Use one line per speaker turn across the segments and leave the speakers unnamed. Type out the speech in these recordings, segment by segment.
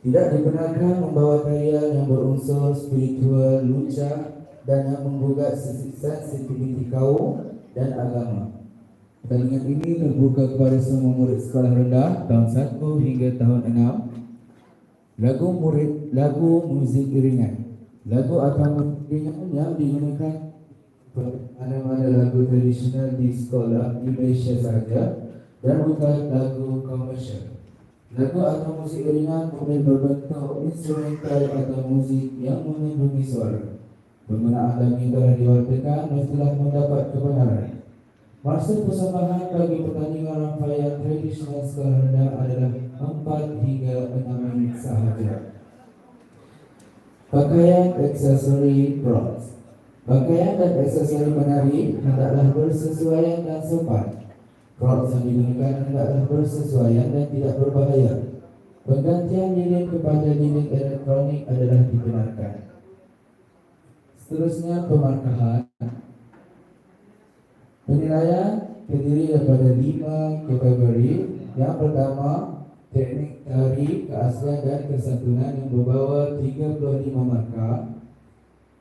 Tidak dibenarkan membawa karya yang berunsur spiritual, lucah dan yang menggugat sensitiviti kaum dan agama. Pertandingan ini terbuka kepada semua murid sekolah rendah tahun 1 hingga tahun 6. Lagu murid, lagu muzik iringan. Lagu atau iringan yang digunakan mana-mana lagu tradisional di sekolah di Malaysia sahaja dan bukan lagu komersial. Lagu atau muzik iringan boleh berbentuk instrumental atau muzik yang melindungi suara. Penggunaan lagu yang telah diwakilkan mestilah mendapat kebenaran. Masa persembahan bagi pertandingan rangkaian tradisional sekolah rendah adalah 4 hingga 6 minit sahaja. Pakaian aksesori bronze Pakaian dan aksesori menari hendaklah bersesuaian dan sopan. Props yang digunakan hendaklah bersesuaian dan tidak berbahaya. Penggantian lilin kepada lilin elektronik adalah dibenarkan. Seterusnya pemarkahan. Penilaian terdiri daripada lima kategori. Yang pertama, teknik tari, keaslian dan kesantunan yang membawa 35 markah.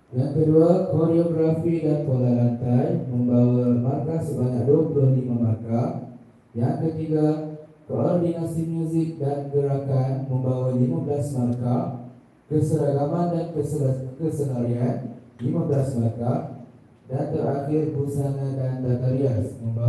Yang kedua, koreografi dan pola lantai membawa markah sebanyak 25 markah. Yang ketiga, koordinasi muzik dan gerakan membawa 15 markah. Keseragaman dan kesenarian 15 markah. Dan terakhir, busana dan tata rias membawa